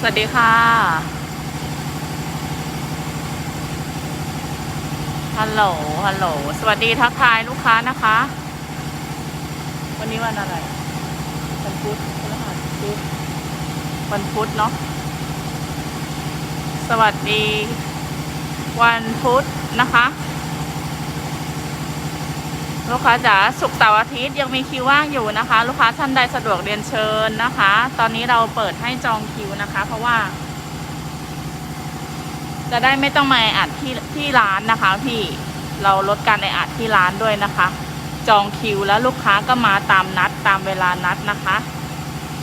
สวัสดีค่ะฮัลโหลฮัลโหลสวัสดีทักทายลูกค้านะคะ วันนี้วันอะไรวันพุธพฤหัสพุธวันพุธเนาะสวัสดี วันพุธนะคะ ลูกค้าจ๋าสุกเสาร์อาทิตย์ยังมีคิวว่างอยู่นะคะ ลูกค้าท่านใดสะดวกเรียนเชิญนะคะ ตอนนี้เราเปิดให้จองคิวนะคะ เพราะว่า จะได้ไม่ต้องมาออัดที่ที่ร้านนะคะพี่เราลดการแออัดที่ร้านด้วยนะคะ จองคิวแล้วลูกค้าก็มาตามนัดตามเวลานัดนะคะ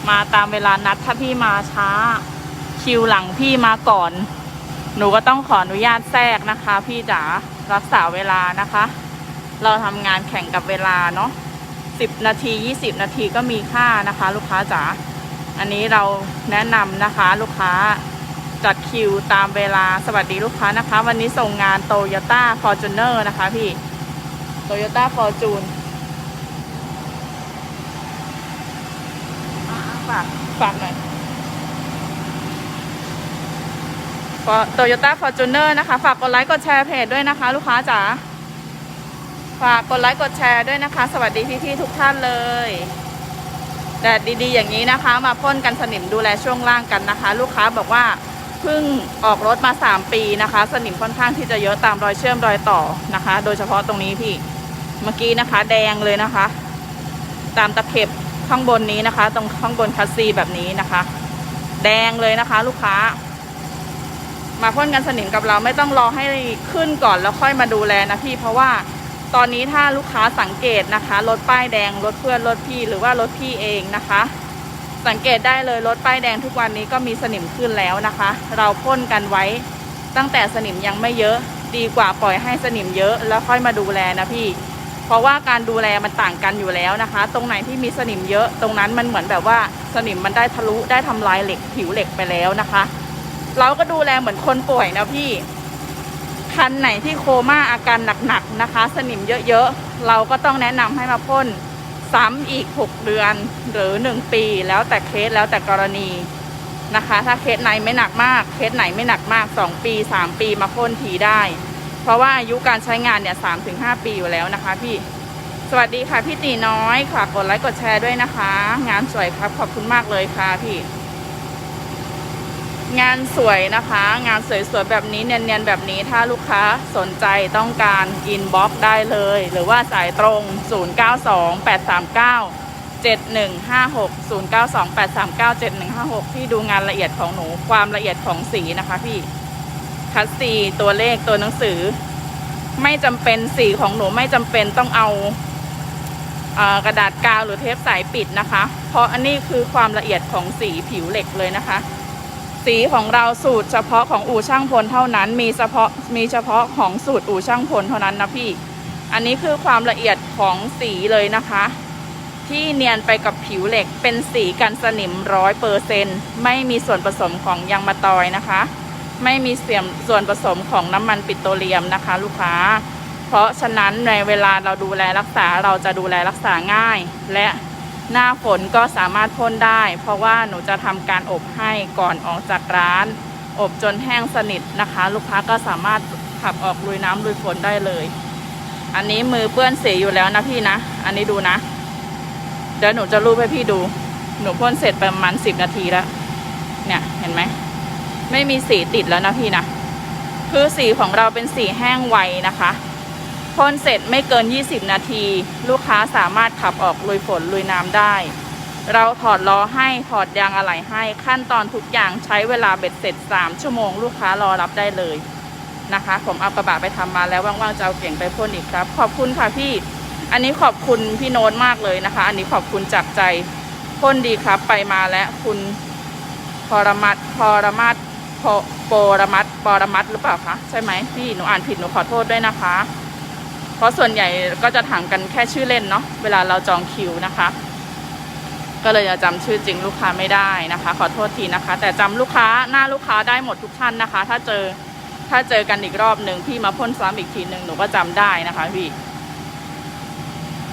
มาตามเวลานัดถ้าพี่มาช้า คิวหลังพี่มาก่อน หนูก็ต้องขออนุญาตแทรกนะคะ พี่จ๋ารักษาเวลานะคะ เราทำงานแข่งกับเวลาเนาะสิบนาทียี่สิบนาทีก็มีค่านะคะ ลูกค้าจ๋าอันนี้เราแนะนำนะคะ ลูกค้าจัดคิวตามเวลาสวัสดีลูกค้านะคะ วันนี้ส่งงานโตโยต้าฟอร์จูเนอร์นะคะพี่โตโยต้าฟอร์จูนฝากฝากหน่อยโตโยต้าฟอร์จูเนอร์นะคะ ฝากกดไลค์กดแชร์เพจด้วยนะคะ ลูกค้าจ๋า ฝากกดไลค์กดแชร์ด้วยนะคะ สวัสดีพี่ๆทุกท่านเลยแดดดีๆอย่างนี้นะคะ มาพ่นกันสนิมดูแลช่วงล่างกันนะคะ ลูกค้าบอกว่าเพิ่งออกรถมา 3 ปีนะคะ สนิมค่อนข้างที่จะเยอะตามรอยเชื่อมรอยต่อนะคะ โดยเฉพาะตรงนี้พี่เมื่อกี้นะคะ แดงเลยนะคะ ตามตะเข็บข้างบนนี้นะคะ ตรงข้างบนคัสซีแบบนี้นะคะ แดงเลยนะคะ ลูกค้า มาพ่นกันสนิมกับเราไม่ต้องรอให้ขึ้นก่อนแล้วค่อยมาดูแลนะพี่เพราะว่า ตอนนี้ถ้าลูกค้าสังเกตนะคะรถป้ายแดงรถเพื่อนรถพี่หรือว่ารถพี่เองนะคะ สังเกตได้เลยรถป้ายแดงทุกวันนี้ก็มีสนิมขึ้นแล้วนะคะ เราพ่นกันไว้ตั้งแต่สนิมยังไม่เยอะดีกว่าปล่อยให้สนิมเยอะแล้วค่อยมาดูแลนะพี่ เพราะว่าการดูแลมันต่างกันอยู่แล้วนะคะ ตรงไหนที่มีสนิมเยอะตรงนั้นมันเหมือนแบบว่าสนิมมันได้ทะลุได้ทำลายเหล็กผิวเหล็กไปแล้วนะคะ เราก็ดูแลเหมือนคนป่วยนะพี่คันไหนที่โคม่าอาการหนัก นะคะ สนิมเยอะๆ เราก็ต้องแนะนำให้มาพ่นซ้ำอีก 6 เดือนหรือ 1 ปีแล้วแต่เคสแล้วแต่กรณีนะคะ ถ้าเคสไหนไม่หนักมาก เคสไหนไม่หนักมาก 2 ปี 3 ปีมาพ่นทีได้ เพราะว่าอายุการใช้งานเนี่ย3-5ปีอยู่แล้วนะคะพี่ สวัสดีค่ะพี่ตีน้อยค่ะกดไลค์กดแชร์ด้วยนะคะ งานสวยครับขอบคุณมากเลยค่ะพี่ งานสวยนะคะ งานสวยๆแบบนี้เนียนๆแบบนี้ถ้าลูกค้าสนใจต้องการอินบ็อกได้เลย หรือว่าสายตรง 092839 7156 092839 7156พี่ดูงานละเอียดของหนูความละเอียดของสีนะคะพี่คัสซีตัวเลขตัวหนังสือ ไม่จำเป็นสีของหนูไม่จำเป็นต้องเอาเอ่อกระดาษกาวหรือเทปใสปิดนะคะ เพราะอันนี้คือความละเอียดของสีผิวเหล็กเลยนะคะ สีของเราสูตรเฉพาะของอู่ช่างพลเท่านั้น มีเฉพาะมีเฉพาะของสูตรอู่ช่างพลเท่านั้นนะพี่ อันนี้คือความละเอียดของสีเลยนะคะ ที่เนียนไปกับผิวเหล็กเป็นสีกันสนิมร้อยเปอร์เซนไม่มีส่วนผสมของยางมะตอยนะคะ ไม่มีเสียมส่วนผสมของน้ำมันปิโตรเลียมนะคะ ลูกค้า เพราะฉะนั้นในเวลาเราดูแลรักษาเราจะดูแลรักษาง่าย และ หน้าฝนก็สามารถพ่นได้ เพราะว่าหนูจะทำการอบให้ก่อนออกจากร้าน อบจนแห้งสนิทนะคะ ลูกค้าก็สามารถขับออกลุยน้ำลุยฝนได้เลย อันนี้มือเปื้อนสีอยู่แล้วนะพี่นะ อันนี้ดูนะ เดี๋ยวหนูจะรูปให้พี่ดู หนูพ่นเสร็จประมาณสิบนาทีแล้ว เนี่ยเห็นไหม ไม่มีสีติดแล้วนะพี่นะ คือสีของเราเป็นสีแห้งไวนะคะ พ่นเสร็จไม่เกิน 20 นาที ลูกค้าสามารถขับออกลุยฝนลุยน้ำได้ เราถอดล้อให้ถอดยางอะไหล่ให้ขั้นตอนทุกอย่างใช้เวลาเบ็ดเสร็จ 3 ชั่วโมง ลูกค้ารอรับได้เลยนะคะ ผมเอากระบะไปทำมาแล้วว่างๆจะเอาเก่งไปพ่นอีกครับ ขอบคุณค่ะพี่ อันนี้ขอบคุณพี่โน้ตมากเลยนะคะ อันนี้ขอบคุณจากใจพ่นดีครับ ไปมาแล้วคุณพรมัดพรมัดพโปรมัดปรมัดหรือเปล่าคะใช่ไหมพี่หนูอ่านผิดหนูขอโทษด้วยนะคะ เพราะส่วนใหญ่ก็จะถามกันแค่ชื่อเล่นเนาะเวลาเราจองคิวนะคะ ก็เลยจะจำชื่อจริงลูกค้าไม่ได้นะคะ ขอโทษทีนะคะ แต่จำลูกค้าหน้าลูกค้าได้หมดทุกท่านนะคะ ถ้าเจอถ้าเจอกันอีกรอบหนึ่งพี่มาพ่นซ้ำอีกทีหนึ่งหนูก็จำได้นะคะพี่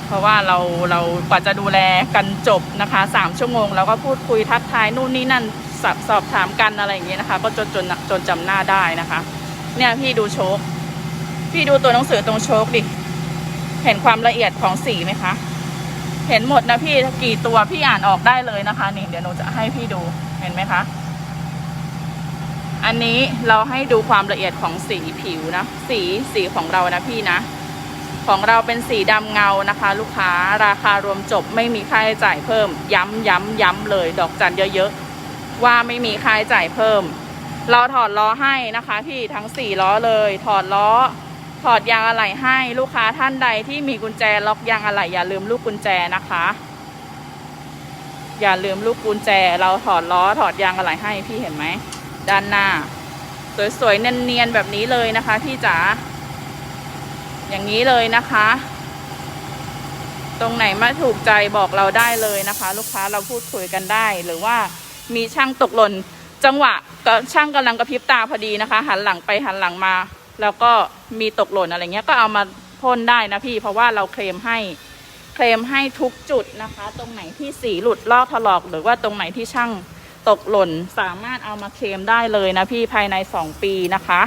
เพราะว่าเราเรากว่าจะดูแลกันจบนะคะสามชั่วโมงแล้วก็พูดคุยทักทายนู่นนี่นั่นสอบถามกันอะไรอย่างเงี้ยนะคะ ก็จนจนจนจำหน้าได้นะคะ เนี่ยพี่ดูโชค พี่ดูตัวหนังสือตรงโชคดิ เห็นความละเอียดของสีไหมคะ เห็นหมดนะพี่กี่ตัวพี่อ่านออกได้เลยนะคะนี่เดี๋ยวหนูจะให้พี่ดูเห็นไหมคะ อันนี้เราให้ดูความละเอียดของสีผิวนะ สีสีของเรานะพี่นะ ของเราเป็นสีดำเงานะคะ ลูกค้าราคารวมจบไม่มีค่าใช้จ่ายเพิ่ม ย้ำย้ำย้ำเลย ดอกจันเยอะๆว่าไม่มีค่าใช้จ่ายเพิ่ม เราถอดล้อให้นะคะ พี่ทั้งสี่ล้อเลย ถอดล้อ ถอดยางอะไหล่ให้ลูกค้าท่านใดที่มีกุญแจล็อกยางอะไหล่อย่าลืมลูกกุญแจนะคะ อย่าลืมลูกกุญแจ เราถอดล้อถอดยางอะไหล่ให้พี่เห็นไหมด้านหน้า สวยๆเนียนๆแบบนี้เลยนะคะ พี่จ๋าอย่างนี้เลยนะคะ ตรงไหนไม่ถูกใจบอกเราได้เลยนะคะ ลูกค้าเราพูดคุยกันได้ หรือว่ามีช่างตกหล่นจังหวะก็ช่างกำลังกระพริบตาพอดีนะคะ หันหลังไปหันหลังมา แล้วก็มีตกหล่นอะไรเงี้ยก็เอามาพ่นได้นะพี่ เพราะว่าเราเคลมให้เคลมให้ทุกจุดนะคะ ตรงไหนที่สีหลุดลอกถลอกหรือว่าตรงไหนที่ช่างตกหล่นสามารถเอามาเคลมได้เลยนะพี่ภายใน 2 ปีนะคะ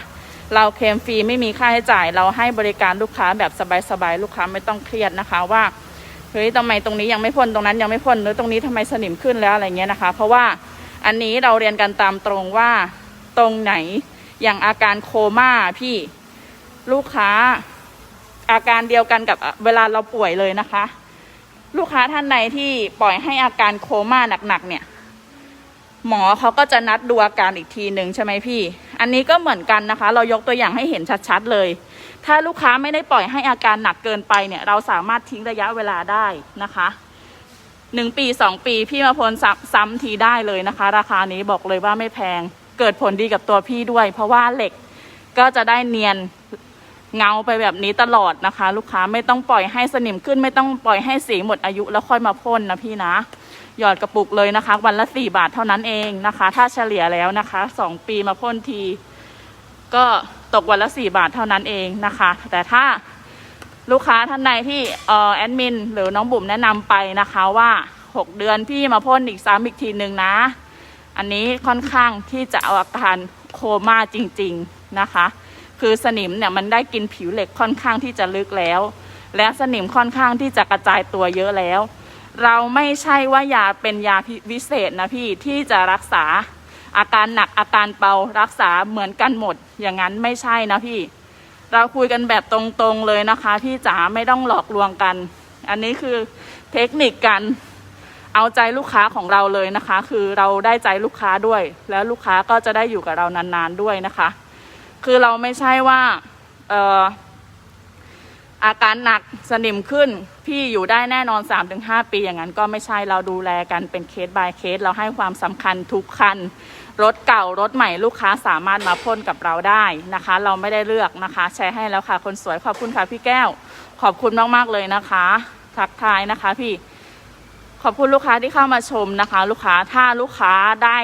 เราเคลมฟรีไม่มีค่าใช้จ่าย เราให้บริการลูกค้าแบบสบายๆลูกค้าไม่ต้องเครียดนะคะว่าเฮ้ยทำไมตรงนี้ยังไม่พ่นตรงนั้นยังไม่พ่นหรือตรงนี้ทำไมสนิมขึ้นแล้วอะไรเงี้ยนะคะ เพราะว่าอันนี้เราเรียนกันตามตรงว่าตรงไหน อย่างอาการโคม่าพี่ลูกค้าอาการเดียวกันกับเวลาเราป่วยเลยนะคะ ลูกค้าท่านใดที่ปล่อยให้อาการโคม่าหนักๆเนี่ย หมอเขาก็จะนัดดูอาการอีกทีหนึ่งใช่ไหมพี่ อันนี้ก็เหมือนกันนะคะ เรายกตัวอย่างให้เห็นชัดๆเลย ถ้าลูกค้าไม่ได้ปล่อยให้อาการหนักเกินไปเนี่ย เราสามารถทิ้งระยะเวลาได้นะคะหนึ่งปีสองปีพี่มาพลซ้ำทีได้เลยนะคะ ราคานี้บอกเลยว่าไม่แพง เกิดผลดีกับตัวพี่ด้วย เพราะว่าเหล็กก็จะได้เนียนเงาไปแบบนี้ตลอดนะคะ ลูกค้าไม่ต้องปล่อยให้สนิมขึ้น ไม่ต้องปล่อยให้สีหมดอายุแล้วค่อยมาพ่นนะพี่นะ หยอดกระปุกเลยนะคะ วันละสี่บาทเท่านั้นเองนะคะ ถ้าเฉลี่ยแล้วนะคะสองปีมาพ่นที ก็ตกวันละสี่บาทเท่านั้นเองนะคะ แต่ถ้าลูกค้าท่านใดที่เอ่อแอดมินหรือน้องบุ๋มแนะนำไปนะคะว่าหกเดือนพี่มาพ่นอีกซ้ำอีกทีหนึ่งนะ อันนี้ค่อนข้างที่จะเอาอาการโคม่าจริงๆนะคะ คือสนิมเนี่ยมันได้กินผิวเหล็กค่อนข้างที่จะลึกแล้ว และสนิมค่อนข้างที่จะกระจายตัวเยอะแล้ว เราไม่ใช่ว่ายาเป็นยาวิเศษนะพี่ที่จะรักษาอาการหนักอาการเบารักษาเหมือนกันหมด อย่างนั้นไม่ใช่นะพี่ เราคุยกันแบบตรงๆเลยนะคะ พี่จ๋าไม่ต้องหลอกลวงกัน อันนี้คือเทคนิคการ เอาใจลูกค้าของเราเลยนะคะ คือเราได้ใจลูกค้าด้วย แล้วลูกค้าก็จะได้อยู่กับเรานานๆด้วยนะคะ คือเราไม่ใช่ว่าเอ่ออาการหนักสนิมขึ้น พี่อยู่ได้แน่นอน 3-5 ปีอย่างนั้นก็ไม่ใช่เราดูแลกันเป็นเคส by เคส เราให้ความสำคัญทุกคัน รถเก่ารถใหม่ลูกค้าสามารถมาพ่นกับเราได้นะคะ เราไม่ได้เลือกนะคะ แชร์ให้แล้วค่ะ คนสวยขอบคุณค่ะพี่แก้ว ขอบคุณมาก ๆ เลยนะคะ ทักทายนะคะพี่ ขอบคุณลูกค้าที่เข้ามาชมนะคะ ลูกค้าถ้าลูกค้าได้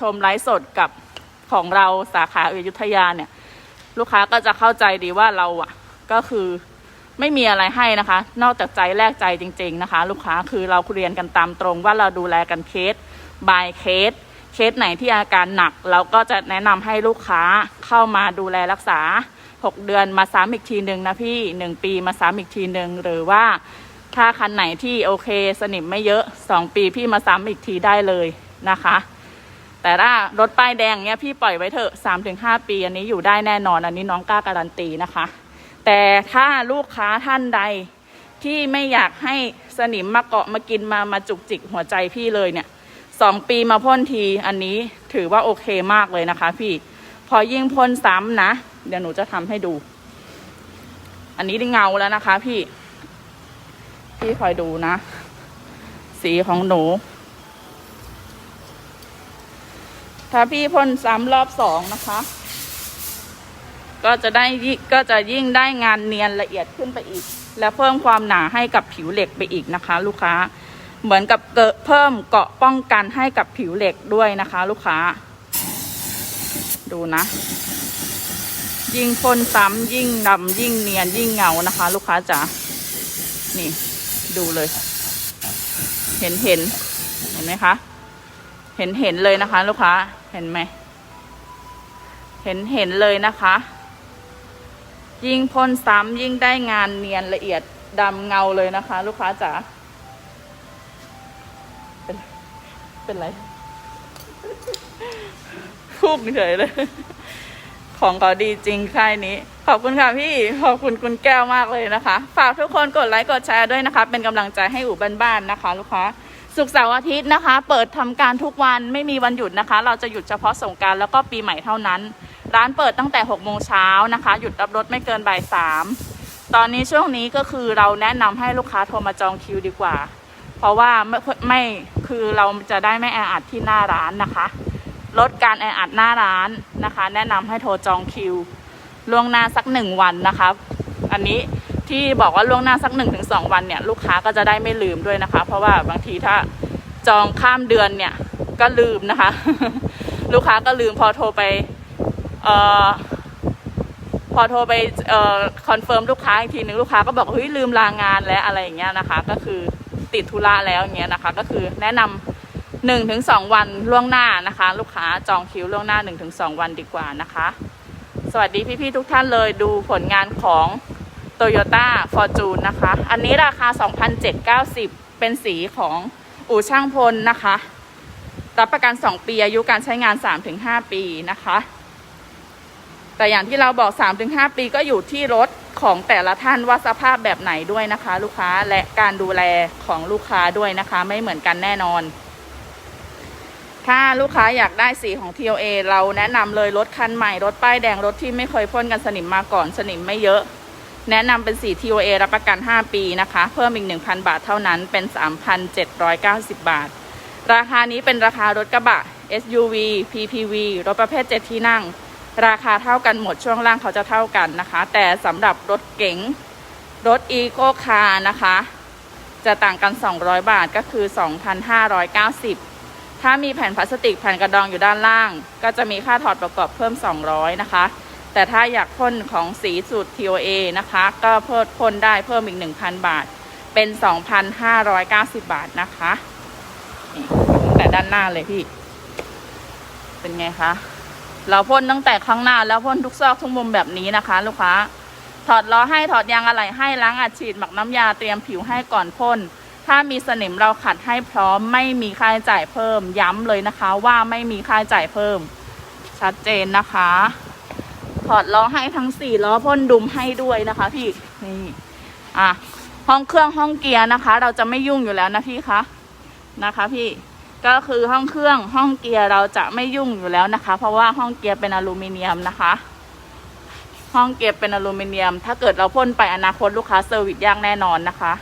ชมไลฟ์สดกับของเราสาขาอยุธยาเนี่ย ลูกค้าก็จะเข้าใจดีว่าเราอะก็คือไม่มีอะไรให้นะคะ นอกจากใจแลกใจจริง ๆนะคะ ลูกค้าคือเราเรียนกันตามตรงว่าเราดูแลกันเคส by เคสเคสไหนที่อาการหนัก เราก็จะแนะนำให้ลูกค้าเข้ามาดูแลรักษา 6 เดือนมาซ้ำอีกทีหนึ่งนะพี่ 1 ปีมาซ้ำอีกทีหนึ่งหรือว่า ถ้าคันไหนที่โอเคสนิมไม่เยอะ2ปีพี่มาซ้ำอีกทีได้เลยนะคะ แต่ถ้ารถป้ายแดงเนี้ยพี่ปล่อยไว้เถอะ3-5ปี อันนี้อยู่ได้แน่นอนอันนี้น้องกล้าการันตีนะคะ แต่ถ้าลูกค้าท่านใดที่ไม่อยากให้สนิมมาเกาะมากินมามาจุกจิกหัวใจพี่เลยเนี่ยสองปีมาพ่นทีอันนี้ถือว่าโอเคมากเลยนะคะ พี่พอยิ่งพ่นซ้ำนะ เดี๋ยวหนูจะทำให้ดู อันนี้ได้เงาแล้วนะคะ พี่ พี่คอยดูนะ สีของหนู ถ้าพี่พ่นซ้ำรอบสองนะคะ ก็จะได้ก็จะยิ่งได้งานเนียนละเอียดขึ้นไปอีก และเพิ่มความหนาให้กับผิวเหล็กไปอีกนะคะ ลูกค้า เหมือนกับเกิดเพิ่มเกาะป้องกันให้กับผิวเหล็กด้วยนะคะ ลูกค้า ดูนะยิ่งพ่นซ้ำยิ่งดำยิ่งเนียนยิ่งเงานะคะ ลูกค้าจ๋านี่ ดูเลย เห็นเห็นเห็นไหมคะ เห็นเห็นเลยนะคะ ลูกค้า เห็นไหม เห็นเห็นเลยนะคะ ยิ่งพ่นซ้ำยิ่งได้งานเนียนละเอียดดำเงาเลยนะคะ ลูกค้าจ๋า เป็นเป็นไรพูดเฉยเลย ของเขาดีจริงค่ายนี้ อบคุณค่ะพี่ ขอบคุณคุณแก้วมากเลยนะคะ ฝากทุกคนกดไลค์กดแชร์ด้วยนะคะ เป็นกำลังใจให้อู่บ้านๆนะคะ ลูกค้าสุกเสาร์อาทิตย์นะคะ เปิดทำการทุกวันไม่มีวันหยุดนะคะ เราจะหยุดเฉพาะสงการแล้วก็ปีใหม่เท่านั้น ร้านเปิดตั้งแต่6โมงเช้านะคะ หยุดรับรถไม่เกินบ่ายสามตอนนี้ช่วงนี้ก็คือเราแนะนำให้ลูกค้าโทรมาจองคิวดีกว่า เพราะว่าไม่ไม่คือเราจะได้ไม่แออัดที่หน้าร้านนะคะ ลดการแออัดหน้าร้านนะคะ แนะนำให้โทรจองคิว ล่วงหน้าสักหนึ่งวันนะคะ อันนี้ที่บอกว่าล่วงหน้าสักหนึ่งถึงสองวันเนี่ยลูกค้าก็จะได้ไม่ลืมด้วยนะคะ เพราะว่าบางทีถ้าจองข้ามเดือนเนี่ยก็ลืมนะคะ ลูกค้าก็ลืมพอโทรไปเอ่อพอโทรไปเอ่อคอนเฟิร์มลูกค้าอีกทีนึงลูกค้าก็บอกเฮ้ยลืมลางานแล้วอะไรอย่างเงี้ยนะคะ ก็คือติดธุระแล้วอย่างเงี้ยนะคะ ก็คือแนะนำหนึ่งถึงสองวันล่วงหน้านะคะ ลูกค้าจองคิวล่วงหน้าหนึ่งถึงสองวันดีกว่านะคะ สวัสดีพี่ๆทุกท่านเลยดูผลงานของ Toyota Fortune นะคะ อันนี้ราคา 2,790 เป็นสีของอู่ช่างพลนะคะ รับประกัน 2 ปีอายุการใช้งาน 3-5 ปีนะคะ แต่อย่างที่เราบอก 3-5 ปีก็อยู่ที่รถของแต่ละท่านว่าสภาพแบบไหนด้วยนะคะ ลูกค้าและการดูแลของลูกค้าด้วยนะคะ ไม่เหมือนกันแน่นอน ลูกค้าอยากได้สีของ TOA เราแนะนำเลยรถคันใหม่ รถป้ายแดงรถที่ไม่เคยพ่นกันสนิมมาก่อนสนิมไม่เยอะ แนะนำเป็นสี TOA รับประกัน 5 ปีนะคะ เพิ่มอีก 1,000 บาทเท่านั้นเป็น 3,790 บาท ราคานี้เป็นราคารถกระบะ SUV PPV รถประเภท 7 ที่นั่ง ราคาเท่ากันหมดช่วงล่างเขาจะเท่ากันนะคะ แต่สำหรับรถเก๋งรถ Eco Car นะคะ จะต่างกัน 200 บาทก็คือ 2,590 ถ้ามีแผ่นพลาสติกแผ่นกระดองอยู่ด้านล่าง ก็จะมีค่าถอดประกอบเพิ่ม 200 นะคะ แต่ถ้าอยากพ่นของสีสูตร TOA นะคะ ก็เพิ่มพ่นได้เพิ่มอีก 1,000 บาท เป็น 2,590 บาทนะคะตั้งแต่ด้านหน้าเลยพี่ เป็นไงคะ เราพ่นตั้งแต่ข้างหน้าแล้วพ่นทุกซอกทุกมุมแบบนี้นะคะ ลูกค้า ถอดล้อให้ถอดยางอะไหล่ให้ล้างอัดฉีดหมักน้ำยาเตรียมผิวให้ก่อนพ่น ถ้ามีสนิมเราขัดให้พร้อมไม่มีค่าใช้จ่ายเพิ่ม ย้ำเลยนะคะว่าไม่มีค่าใช้จ่ายเพิ่ม ชัดเจนนะคะ ถอดล้อให้ทั้งสี่ล้อพ่นดุมให้ด้วยนะคะพี่นี่อะห้องเครื่องห้องเกียร์นะคะ เราจะไม่ยุ่งอยู่แล้วนะพี่คะนะคะพี่ก็คือห้องเครื่องห้องเกียร์เราจะไม่ยุ่งอยู่แล้วนะคะ เพราะว่าห้องเกียร์เป็นอลูมิเนียมนะคะ ห้องเก็บเป็นอลูมิเนียม ถ้าเกิดเราพ่นไปอนาคตลูกค้าเซอร์วิสยากแน่นอนนะคะ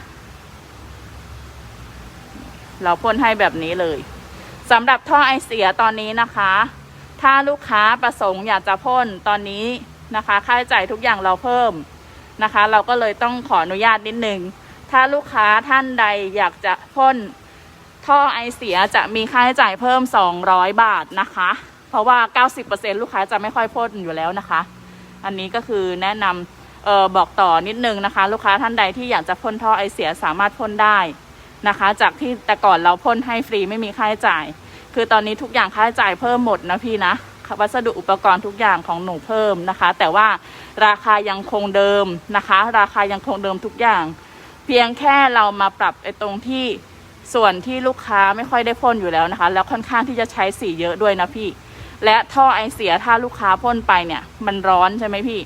เราพ่นให้แบบนี้เลยสำหรับท่อไอเสียตอนนี้นะคะ ถ้าลูกค้าประสงค์อยากจะพ่นตอนนี้นะคะ ค่าใช้จ่ายทุกอย่างเราเพิ่มนะคะ เราก็เลยต้องขออนุญาตนิดนึงถ้าลูกค้าท่านใดอยากจะพ่นท่อไอเสียจะมีค่าใช้จ่ายเพิ่ม 200 บาทนะคะ เพราะว่า 90%ลูกค้าจะไม่ค่อยพ่นอยู่แล้วนะคะ อันนี้ก็คือแนะนำออบอกต่อนิดนึงนะคะ ลูกค้าท่านใดที่อยากจะพ่นท่อไอเสียสามารถพ่นได้ นะคะ จากที่แต่ก่อนเราพ่นให้ฟรีไม่มีค่าใช้จ่าย คือตอนนี้ทุกอย่างค่าใช้จ่ายเพิ่มหมดนะพี่นะวัสดุอุปกรณ์ทุกอย่างของหนูเพิ่มนะคะ แต่ว่าราคายังคงเดิมนะคะ ราคายังคงเดิมทุกอย่าง เพียงแค่เรามาปรับไอ้ตรงที่ส่วนที่ลูกค้าไม่ค่อยได้พ่นอยู่แล้วนะคะ แล้วค่อนข้างที่จะใช้สีเยอะด้วยนะพี่ และท่อไอเสียถ้าลูกค้าพ่นไปเนี่ย มันร้อนใช่ไหมพี่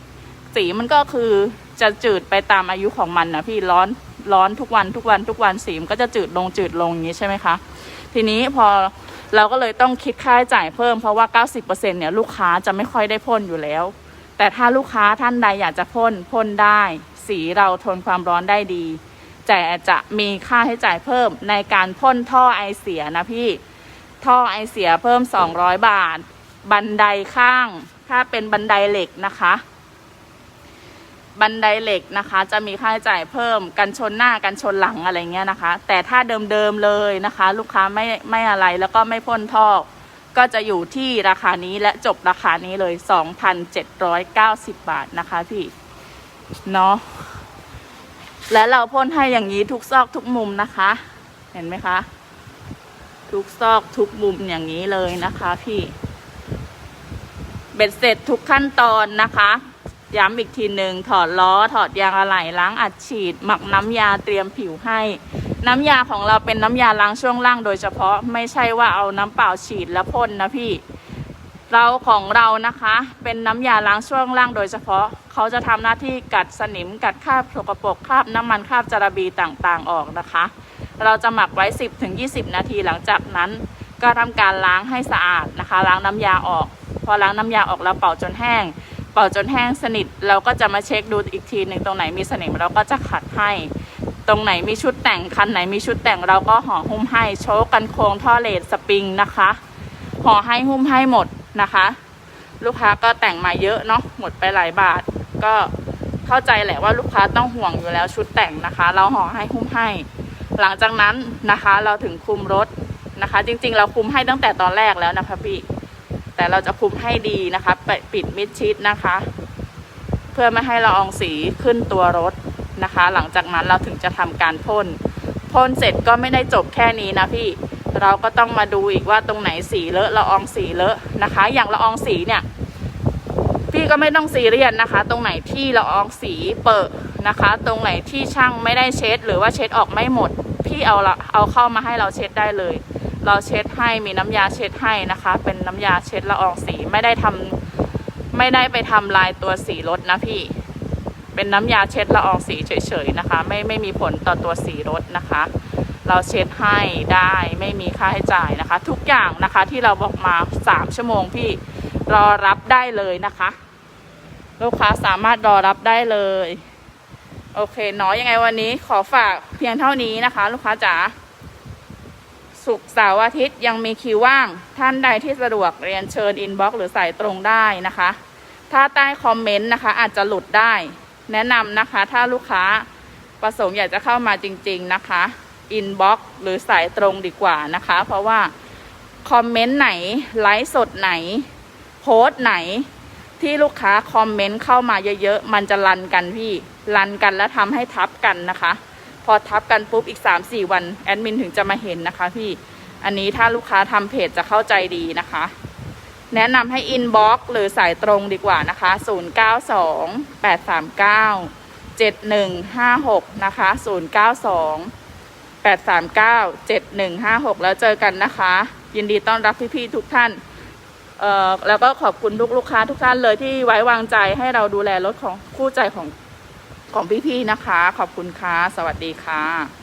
สีมันก็คือจะจืดไปตามอายุของมันนะพี่ร้อน ร้อนทุกวันทุกวันทุกวันสีมันก็จะจืดลงจืดลงอย่างนี้ใช่ไหมคะทีนี้พอเราก็เลยต้องคิดค่าใช้จ่ายเพิ่มเพราะว่า 90%เนี่ยลูกค้าจะไม่ค่อยได้พ่นอยู่แล้ว แต่ถ้าลูกค้าท่านใดอยากจะพ่นพ่นได้ สีเราทนความร้อนได้ดีแต่จะมีค่าใช้จ่ายเพิ่มในการพ่นท่อไอเสียนะพี่ท่อไอเสียเพิ่ม 200 บาท บันไดข้าง ถ้าเป็นบันไดเหล็กนะคะ บันไดเหล็กนะคะ จะมีค่าใช้จ่ายเพิ่มกันชนหน้ากันชนหลังอะไรเงี้ยนะคะ แต่ถ้าเดิมๆเลยนะคะ ลูกค้าไม่ไม่อะไรแล้วก็ไม่พ่นท่อก็จะอยู่ที่ราคานี้และจบราคานี้เลย 2,790 บาทนะคะพี่เนาะและเราพ่นให้อย่างนี้ทุกซอกทุกมุมนะคะ เห็นไหมคะ ทุกซอกทุกมุมอย่างนี้เลยนะคะพี่ เบ็ดเสร็จทุกขั้นตอนนะคะ ย้ำอีกทีหนึ่งถอดล้อถอดยางอะไหล่ล้างอัดฉีด หมักน้ำยาเตรียมผิวให้ น้ำยาของเราเป็นน้ำยาล้างช่วงล่างโดยเฉพาะไม่ใช่ว่าเอาน้ำเปล่าฉีดแล้วพ่นนะพี่ เราของเรานะคะ เป็นน้ำยาล้างช่วงล่างโดยเฉพาะ เขาจะทำหน้าที่กัดสนิมกัดคราบสกปรกคราบน้ำมันคราบจาระบีต่างๆออกนะคะ เราจะหมักไว้ 10-20 นาทีหลังจากนั้น ก็ทำการล้างให้สะอาดนะคะ ล้างน้ำยาออก พอล้างน้ำยาออกแล้วเป่าจนแห้ง เป่าจนแห้งสนิทเราก็จะมาเช็คดูอีกทีหนึ่งตรงไหนมีสนิมเราก็จะขัดให้ ตรงไหนมีชุดแต่งคันไหนมีชุดแต่งเราก็ห่อหุ้มให้โชกกันโครงท่อเลดสปริงนะคะห่อให้หุ้มให้หมดนะคะ ลูกค้าก็แต่งมาเยอะเนาะหมดไปหลายบาท ก็เข้าใจแหละว่าลูกค้าต้องห่วงอยู่แล้วชุดแต่งนะคะ เราห่อให้หุ้มให้ หลังจากนั้นนะคะเราถึงคุมรถนะคะ จริงๆ เราคุมให้ตั้งแต่ตอนแรกแล้วนะคะพี่ แต่เราจะคุมให้ดีนะคะปปิดมิดชิดนะคะ เพื่อไม่ให้ละอองสีขึ้นตัวรถนะคะ หลังจากนั้นเราถึงจะทำการพ่นพ่นเสร็จก็ไม่ได้จบแค่นี้นะพี่เราก็ต้องมาดูอีกว่าตรงไหนสีเลอะละอองสีเลอะนะคะ อย่างละอองสีเนี่ย พี่ก็ไม่ต้องซีเรียสนะคะ ตรงไหนที่ละอองสีเปิดนะคะ ตรงไหนที่ช่างไม่ได้เช็ด หรือว่าเช็ดออกไม่หมด พี่เอาเอาเข้ามาให้เราเช็ดได้เลย เราเช็ดให้มีน้ำยาเช็ดให้นะคะ เป็นน้ำยาเช็ดละอองสีไม่ได้ทำไม่ได้ไปทำลายตัวสีรถนะพี่ เป็นน้ำยาเช็ดละอองสีเฉยๆนะคะ ไม่ไม่มีผลต่อตัวสีรถนะคะ เราเช็ดให้ได้ไม่มีค่าใช้จ่ายนะคะ ทุกอย่างนะคะที่เราบอกมาสามชั่วโมงพี่รอรับได้เลยนะคะ ลูกค้าสามารถรอรับได้เลย โอเคเนาะยังไงวันนี้ขอฝากเพียงเท่านี้นะคะ ลูกค้าจ๋า สุกร์เสาร์อาทิตย์ยังมีคิวว่าง ท่านใดที่สะดวกเรียนเชิญอินบ็อกซ์หรือสายตรงได้นะคะ ถ้าใต้คอมเมนต์นะคะ อาจจะหลุดได้ แนะนำนะคะ ถ้าลูกค้าประสงค์อยากจะเข้ามาจริง ๆนะคะอินบ็อกซ์หรือสายตรงดีกว่านะคะ เพราะว่าคอมเมนต์ไหนไลฟ์สดไหน โพสต์ไหนที่ลูกค้าคอมเมนต์เข้ามาเยอะๆ มันจะรันกันพี่ รันกันแล้วทำให้ทับกันนะคะ พอทับกันปุ๊บอีก 3-4 วันแอดมินถึงจะมาเห็นนะคะพี่อันนี้ถ้าลูกค้าทำเพจจะเข้าใจดีนะคะ แนะนำให้อินบ็อกหรือสายตรงดีกว่านะคะ 092 839 7156 นะคะ 092 839 7156 แล้วเจอกันนะคะ ยินดีต้อนรับพี่ๆทุกท่านเอ่อแล้วก็ขอบคุณทุกลูกค้าทุกท่านเลยที่ไว้วางใจให้เราดูแลรถของคู่ใจของ ของพี่ๆนะคะ ขอบคุณค่ะ สวัสดีค่ะ